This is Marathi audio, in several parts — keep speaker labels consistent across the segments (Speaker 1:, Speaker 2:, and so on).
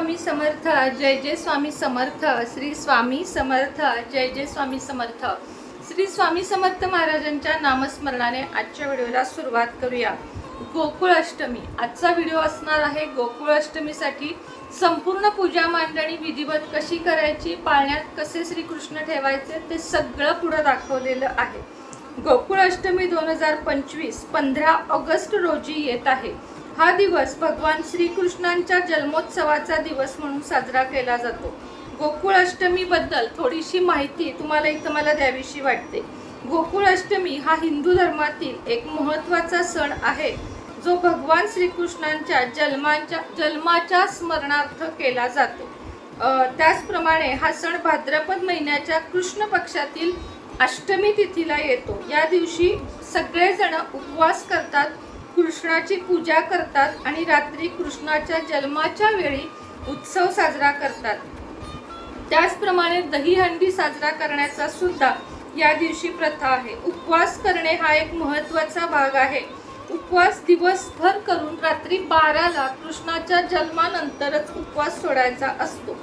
Speaker 1: स्वामी समर्थ जय जय स्वामी समर्थ श्री स्वामी समर्थ जय जय स्वामी समर्थ. श्री स्वामी समर्थ महाराजांच्या नामस्मरणाने आजच्या व्हिडिओला सुरुवात करूया. गोकुळ अष्टमी. आजचा व्हिडिओ असणार आहे गोकुळ अष्टमीसाठी. संपूर्ण पूजा मांडणी विधिवत कशी करायची पाळण्यात कसे श्रीकृष्ण ठेवायचे ते सगळं पुढं दाखवलेलं आहे. गोकुळ अष्टमी दोन हजार पंचवीस पंधरा ऑगस्ट रोजी येत आहे. हा दिवस भगवान श्रीकृष्णांच्या जन्मोत्सवाचा दिवस म्हणून साजरा केला जातो. गोकुळ अष्टमीबद्दल थोडीशी माहिती तुम्हाला इथं मला द्यावीशी वाटते. गोकुळ अष्टमी हा हिंदू धर्मातील एक महत्त्वाचा सण आहे जो भगवान श्रीकृष्णांच्या जन्माच्या जन्माच्या स्मरणार्थ केला जातो. त्याचप्रमाणे हा सण भाद्रपद महिन्याच्या कृष्ण पक्षातील अष्टमी तिथीला येतो. या दिवशी सगळेजण उपवास करतात. कृष्णाची पूजा करतात आणि रात्री कृष्णाच्या जन्माच्या वेळी उत्सव साजरा करतात. त्याचप्रमाणे दहीहंडी साजरा करण्याचा सुद्धा या दिवशी प्रथा आहे. उपवास करणे हा एक महत्त्वाचा भाग आहे. उपवास दिवसभर करून रात्री बाराला कृष्णाच्या जन्मानंतरच उपवास सोडायचा असतो.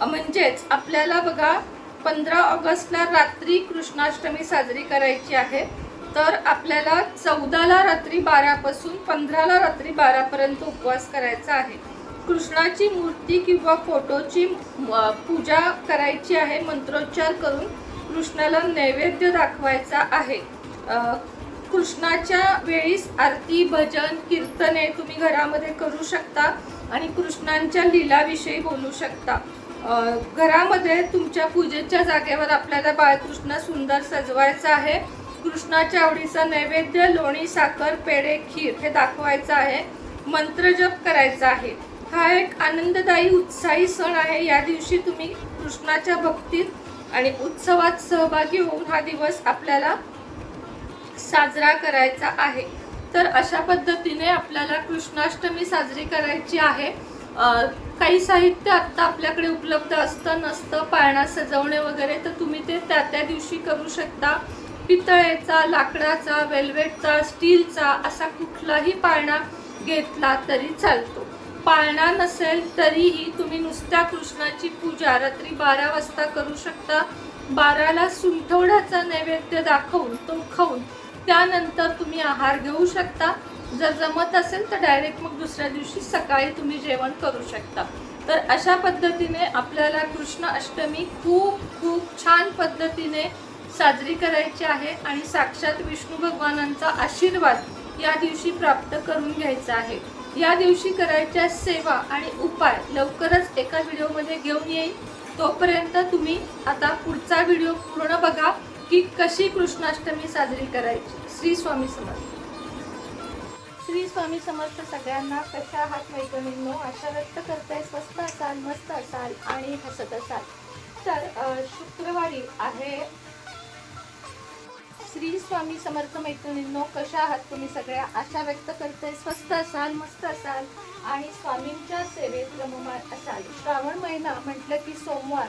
Speaker 1: म्हणजेच आपल्याला बघा पंधरा ऑगस्टला रात्री कृष्णाष्टमी साजरी करायची आहे. तर आपल्याला चौदाला रात्री बारापासून पंधराला रात्री बारापर्यंत उपवास करायचा आहे. कृष्णाची मूर्ती किंवा फोटोची पूजा करायची आहे मंत्रोच्चार करून कृष्णाला नैवेद्य दाखवायचा आहे. कृष्णाच्या वेळीस आरती भजन कीर्तने तुम्ही घरामध्ये करू शकता आणि कृष्णांच्या लीलाविषयी बोलू शकता. घरामध्ये तुमच्या पूजेच्या जागेवर आपल्याला बाळकृष्ण सुंदर सजवायचं आहे. कृष्णाच्या आवडीचा नैवेद्य लोणी साखर पेढे खीर हे दाखवायचं आहे. मंत्रजप करायचा आहे. हा एक आनंददायी उत्साही सण आहे. या दिवशी तुम्ही कृष्णाच्या भक्तीत आणि उत्सवात सहभागी होऊन हा दिवस आपल्याला साजरा करायचा आहे. तर अशा पद्धतीने आपल्याला कृष्णाष्टमी साजरी करायची आहे. काही साहित्य आत्ता आपल्याकडे उपलब्ध असतं नसतं पाळणा सजवणे वगैरे तर तुम्ही ते त्या त्या दिवशी करू शकता. पितळेचा लाकडाचा वेल्वेटचा स्टीलचा असा कुठलाही पाळणा घेतला तरी चालतो. पाळणा नसेल तरीही तुम्ही नुसत्या कृष्णाची पूजा रात्री बारा वाजता करू शकता. बाराला सुंठवड्याचा नैवेद्य दाखवून तो खाऊन त्यानंतर तुम्ही आहार घेऊ शकता. जर जमत असेल तर डायरेक्ट मग दुसऱ्या दिवशी सकाळी तुम्ही जेवण करू शकता. तर अशा पद्धतीने आपल्याला कृष्ण अष्टमी खूप खूप छान पद्धतीने साजरी करायची आहे आणि साक्षात विष्णू भगवानांचा आशीर्वाद या दिवशी प्राप्त करून घ्यायचा आहे. या दिवशी करायच्या सेवा आणि उपाय लवकरच एका व्हिडिओमध्ये घेऊन येईल तोपर्यंत तुम्ही आता पुढचा व्हिडिओ पूर्ण बघा की कशी कृष्णाष्टमी साजरी करायची. श्री स्वामी समर्थ. श्री स्वामी समर्थ सगळ्यांना कशा आहात मैत्रिणींनो? आशा व्यक्त करताय. स्वस्त असाल मस्त असाल आणि हसत असाल. तर शुक्रवारी आहे श्री स्वामी समर्थ मैत्रिणींनो कशा आहात तुम्ही सगळ्या? आशा व्यक्त करते. स्वस्त असाल मस्त असाल आणि स्वामींच्या सेवेत रममाण असाल. श्रावण महिना म्हटलं की सोमवार.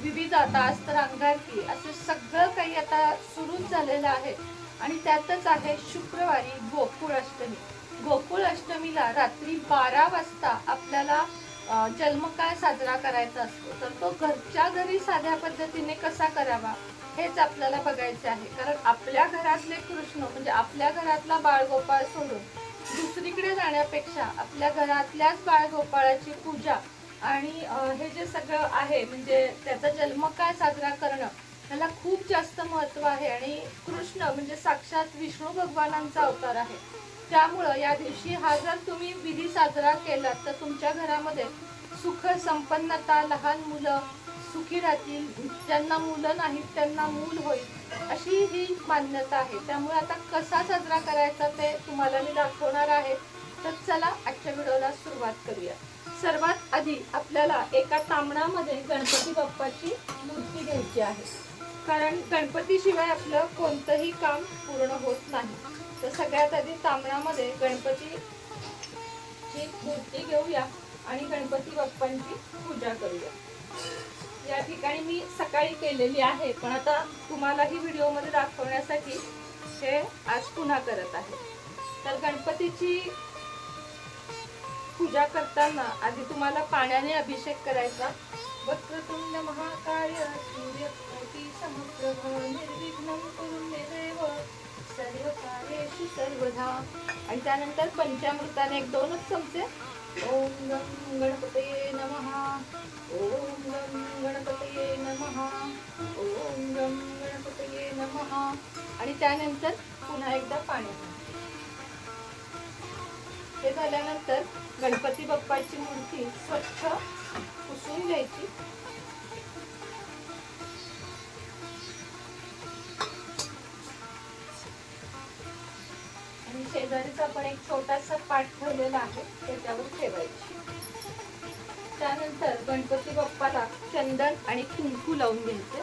Speaker 1: विविध आता आज तर अंगारकी असं सगळं काही आता सुरूच झालेलं आहे. आणि त्यातच आहे शुक्रवारी गोकुळ अष्टमी. गोकुळ अष्टमीला रात्री बारा वाजता आपल्याला जन्मकाळ साजरा करायचा असतो. तर तो घरच्या घरी साध्या पद्धतीने कसा करावा? हेच आपल्याला बघायचे आहे. कारण आपल्या घरातले कृष्ण म्हणजे आपल्या घरातला बाळगोपाळ सोडून दुसरीकडे जाण्यापेक्षा आपल्या घरातल्याच बाळगोपाळाची पूजा आणि हे जे सगळं आहे म्हणजे त्याचा जन्म काय साजरा करणं ह्याला खूप जास्त महत्त्व आहे. आणि कृष्ण म्हणजे साक्षात विष्णू भगवानांचा अवतार आहे. त्यामुळं या दिवशी हा जर तुम्ही विधी साजरा केला तर तुमच्या घरामध्ये सुख संपन्नता लहान मुलं सुखी राहतील ज्यांना मुलं नाहीत त्यांना मूल होईल अशी ही मान्यता आहे. त्यामुळे आता कसा साजरा करायचा ते तुम्हाला मी दाखवणार आहे. तर चला आजच्या व्हिडिओला सुरुवात करूया. सर्वात आधी आपल्याला एका तांबणामध्ये गणपती बाप्पाची मूर्ती घ्यायची आहे. कारण गणपतीशिवाय आपलं कोणतंही काम पूर्ण होत नाही. तर सगळ्यात आधी तांबणामध्ये गणपतीची मूर्ती घेऊया आणि गणपती बाप्पांची पूजा करूया. या ठिकाणी मी सकाळी केलेली आहे पण आता तुम्हालाही व्हिडिओमध्ये दाखवण्यासाठी हे आज पुन्हा करत आहे. तर गणपतीची पूजा करताना आधी तुम्हाला पाण्याने अभिषेक करायचा. वक्रतुंड महाकाय सूर्यकोटी समप्रभ निर्विघ्न करून मे देव सर्व कार्येषु सर्वधा. आणि त्यानंतर पंचामृताने एक दोनच चमचे ॐ गं गणपतये नमः। ॐ गं गणपतये नमः। ॐ गं गणपतये नमः। आणि त्यानंतर पुन्हा एकदा पाणी हे झाल्यानंतर गणपती बाप्पाची मूर्ती स्वच्छ पुसून घ्यायची. ठेवलेलं आहे त्याच्यावर ठेवायची. त्यानंतर गणपती बाप्पाला चंदन आणि कुंकू लावून घ्यायचे.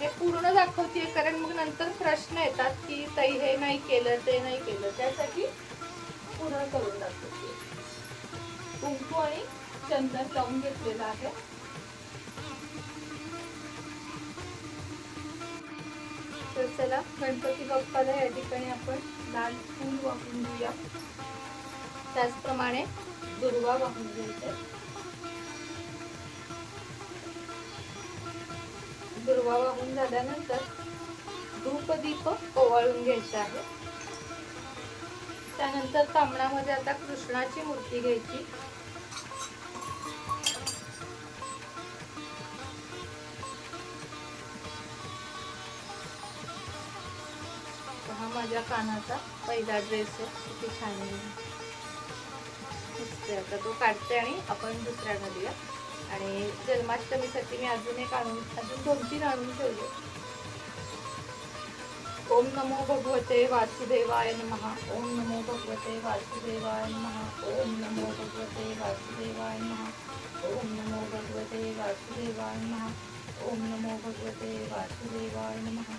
Speaker 1: हे पूर्ण दाखवते कारण मग नंतर प्रश्न येतात की ताई हे नाही केलं ते नाही केलं. त्यासाठी पूर्ण करून दाखवते कुंकू आणि चंदन लावून घेतलेलं आहे. तर चला गणपती बाप्पाला या ठिकाणी आपण लाल फूल वाहून घेऊया. त्याचप्रमाणे दुर्वा वाहून घ्यायचे दुर्वा वाहून झाल्यानंतर धूपदीप ओवाळून घ्यायचा आहे. त्यानंतर तांबणामध्ये आता कृष्णाची मूर्ती घ्यायची. माझ्या कानाचा पहिला ड्रेस आहे. किती छान दिसते आता तो काढते आणि आपण दुसऱ्या घालूया आणि जन्माष्टमीसाठी मी अजून एक आणून अजून दोन तीन आणून ठेवले. ओम नमो भगवते वासुदेवाय नमः. ओम नमो भगवते वासुदेवाय महा ओम नमो भगवते वासुदेवाय महा ओम नमो भगवते वासुदेवाय महा ओम नमो भगवते वासुदेवाय महा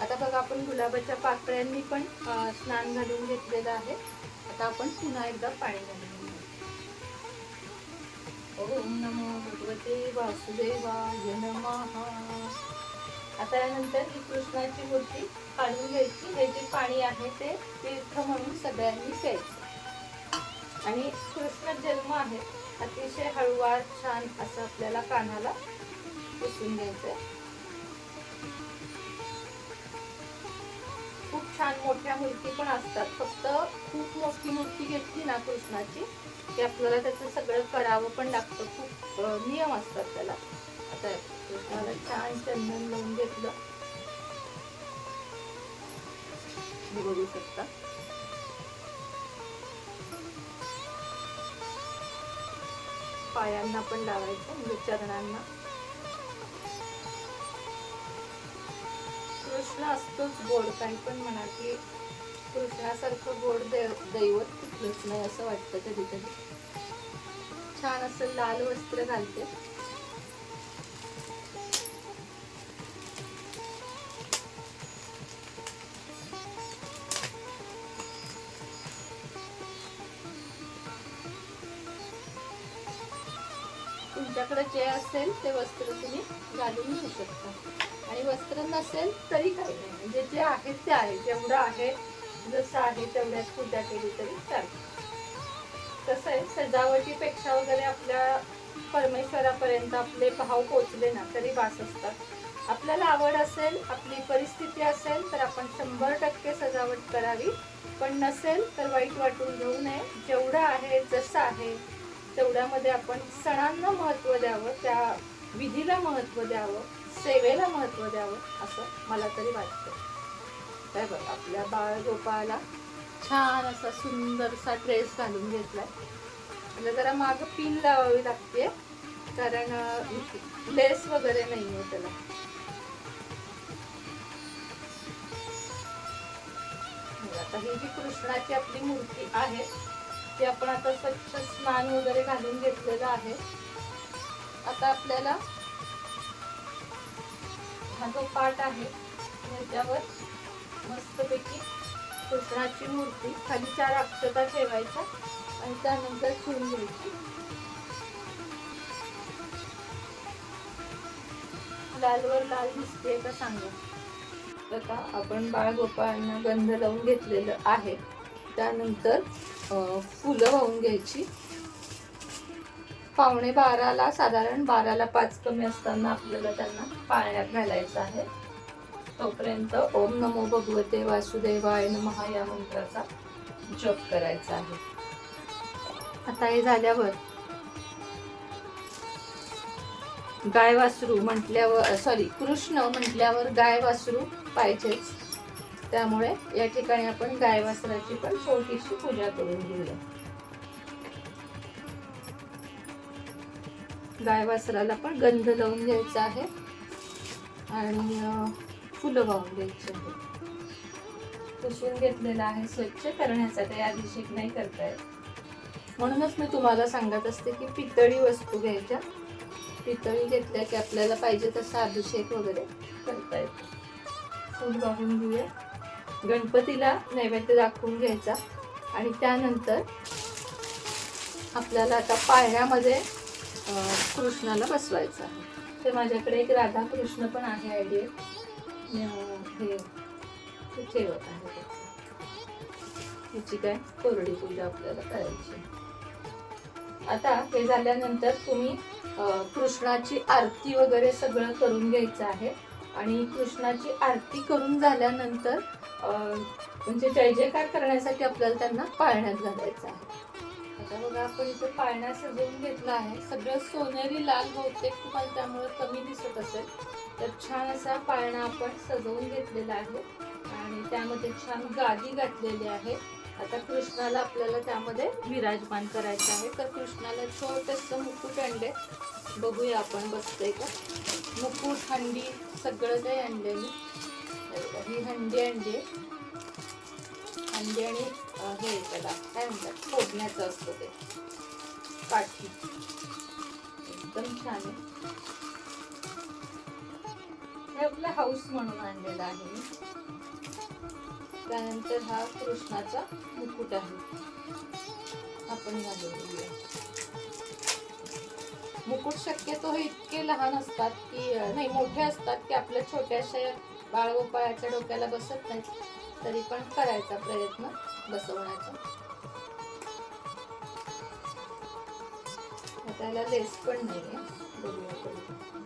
Speaker 1: आता बघा आपण गुलाबाच्या पाकळ्यांनी पण स्नान घालून घेतलेलं आहे. आता आपण पुन्हा एकदा पाणी घालून ओम नमो भगवते वासुदेवाय नमः. आता यानंतर ही कृष्णाची मूर्ती काढून घ्यायची. हे जे पाणी आहे ते तीर्थ म्हणून सगळ्यांनी प्यायचं. आणि कृष्ण जन्म आहे. अतिशय हळुवार छान असं आपल्याला कानाला पुसून घ्यायचंय. खूप छान मोठ्या मूर्ती पण असतात. फक्त खूप मोठी मूर्ती घेतली ना कृष्णाची की आपल्याला त्याचं सगळं करावं पण लागतं. खूप नियम असतात त्याला. आता कृष्णाला छान चंदन लावून घेतलं. बघू शकता. पायांना पण लावायचं म्हणजे चरणांना. कृष्ण असतोच गोड काही पण म्हणा की कृष्णासारखं गोड दैवत कुठलंच नाही असं वाटतं कधी कधी छान असं लाल वस्त्र घालते. असेल ते वस्त्र तुम्ही घालून घेऊ शकता. आणि वस्त्र नसेल तरी काही नाही. म्हणजे जे आहे ते आहे. जेवढं आहे जसं आहे तेवढ्यात पूजा केली तरी चालेल कसं आहे. सजावटीपेक्षा वगैरे आपल्या परमेश्वरापर्यंत आपले भाव पोचले ना तरी वास असतात. आपल्याला आवड असेल आपली परिस्थिती असेल तर आपण शंभर टक्के सजावट करावी. पण नसेल तर वाईट वाटून घेऊ नये. जेवढं आहे जसं आहे तेवढ्यामध्ये आपण सणांना महत्त्व द्यावं त्या विधीला महत्त्व द्यावं सेवेला महत्त्व द्यावं असं मला तरी वाटतं. काय बघ आपल्या बाळ बाळगोपाला छान असा सुंदरसा ड्रेस घालून घेतलाय. म्हणजे जरा माग पिन लावावी लागते कारण लेस वगैरे नाही आहे त्याला. आता ही जी कृष्णाची आपली मूर्ती आहे ते आपण आता स्वच्छ स्नान वगैरे घालून घेतलेलं आहे. आता आपल्याला हा जो पाठ आहे याच्यावर मस्तपैकी कृष्णाची मूर्ती खाली चार अक्षता ठेवायच्या आणि त्यानंतर ठेवून घ्यायची. लालवर लाल दिसते का सांगा. आता आपण बाळगोपाळांना गंध लावून घेतलेलं आहे. त्यानंतर फुलं वाहून घ्यायची. पावणे बाराला साधारण बाराला पाच कमी असताना आपल्याला त्यांना पाळण्यात घालायचं आहे. तोपर्यंत ओम नमो भगवते वासुदेवाय नमः या मंत्राचा जप करायचा आहे. आता हे झाल्यावर गाय वासरू म्हटल्यावर सॉरी कृष्ण म्हटल्यावर गाय वासरू पाहिजेच. त्यामुळे या ठिकाणी आपण गाय वासराची पण छोटीशी पूजा करून घेऊया. गाय वासराला पण गंध लावून घ्यायचा आहे आणि फुलं वाहून घ्यायची आहे पुसून घेतलेलं आहे स्वच्छ करण्याचा काही अभिषेक नाही करता येत म्हणूनच मी तुम्हाला सांगत असते की पितळी वस्तू घ्यायच्या. पितळी घेतल्या की आपल्याला पाहिजे तसा अभिषेक वगैरे करता येतो फूल वाहून घेऊया. गणपतीला नैवेद्य दाखवून घ्यायचा. आणि त्यानंतर आपल्याला आता पाळण्यामध्ये कृष्णाला बसवायचं आहे. तर माझ्याकडे एक राधा कृष्ण पण आहे आयडिया. हे ठेवत आहे ह्याची काय कोरडी पूजा आपल्याला करायची आता हे झाल्यानंतर तुम्ही कृष्णाची आरती वगैरे सगळं करून घ्यायचं आहे. आणि कृष्णाची आरती करून झाल्यानंतर म्हणजे जय जयकार करण्यासाठी आपल्याला त्यांना पाळण्यात घालायचं आहे. आता बघा आपण इथे पाळणा सजवून घेतला आहे. सगळं सोनेरी लाल बहुतेक तुम्हाला त्यामुळे कमी दिसत असेल. तर छान असा पाळणा आपण सजवून घेतलेला आहे. आणि त्यामध्ये छान गादी घातलेली आहे. आता कृष्णाला आपल्याला त्यामध्ये विराजमान करायचं आहे. तर कृष्णाला छोटंसं मुकुट आणले बघूया आपण बसतंय का? मुकुट हंडी सगळं काही आणले मी. ही हंडी अंडी आहे. हंडी आणि हे त्याला काय म्हणतात फोडण्याचं असतं ते काठी एकदम छान आहे हे आपलं हाऊस म्हणून आणलेलं आहे त्यानंतर हा कृष्णाचा मुकुट आहे आपण घालून मुकुट शक्यतो हे इतके लहान असतात की नाही मोठे असतात की आपल्या छोट्याशा बाळगोपाळाच्या डोक्याला बसत नाही तरी पण करायचा प्रयत्न बसवण्याचा. त्याला लेस पण नाही बघूया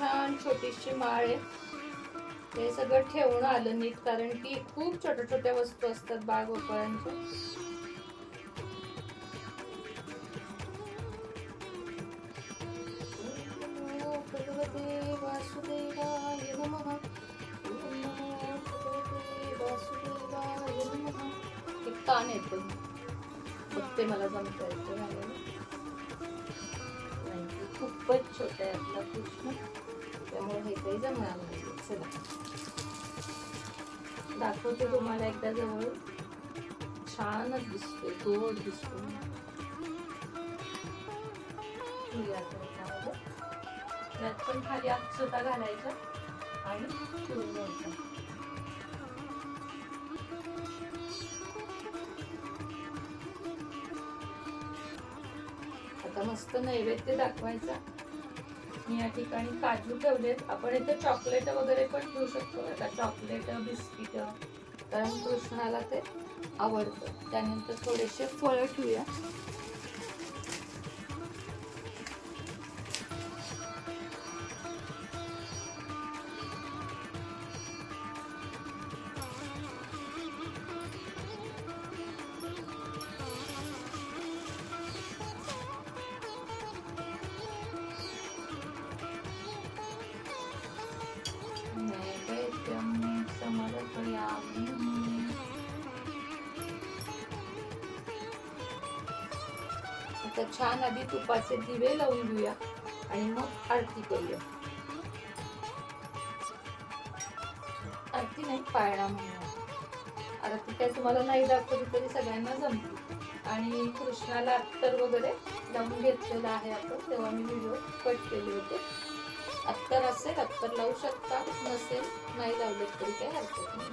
Speaker 1: छान छोटीशी माळ आहे. हे सगळं ठेवून आलं नीट कारण की खूप छोट्या छोट्या वस्तू असतात बाळ गोपाळांच्या पण बघते मला जमता येतं खूपच छोटा आहे आपला कृष्ण. त्यामुळे हे काही जमणार नाही चला दाखवते तुम्हाला एकदा जवळ. छानच दिसतोय गोड दिसतो त्यात पण खाली स्वतः घालायच्या आणि ठेवून घ्यायच्या आता मस्त नैवेद्य दाखवायचा. मी या ठिकाणी काजू ठेवलेत. आपण इथे चॉकलेट वगैरे पण ठेवू शकतो. आता चॉकलेट बिस्किट कारण कृष्णाला ते आवडतं. त्यानंतर थोडेसे फळं ठेवूया. तर छान आधी तुपाचे दिवे लावून घेऊया आणि मग आरती करूया. आरती नाही पाळणा म्हणूया आरती काय तुम्हाला नाही दाखवली तरी सगळ्यांना जमते. आणि कृष्णाला अत्तर वगैरे लावून घेतलेलं आहे आपण तेव्हा मी व्हिडिओ कट केले होते. अत्तर असेल अत्तर लावू शकता नसेल नाही लावलं तरी काही हरकत नाही.